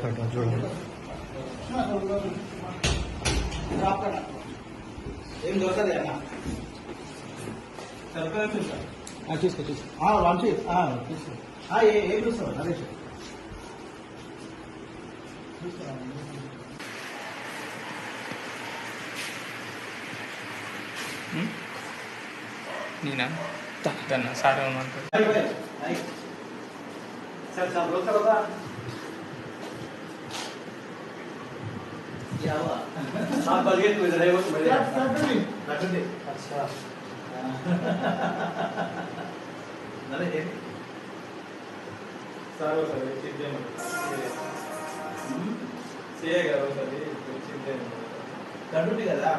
చూడండి చూసుకో చూసుకో వంశీ తీసుకో ఏం చూస్తావు అదే నేనా తన సార్ ఏమంటారు సార్ आप बजट में रहे हो तो बढ़िया लटंडी अच्छा अरे ये సార్ ఒకసారి చిద్దేమో సిఏ గారు ఒకసారి చిద్దేమో लटंडी కదా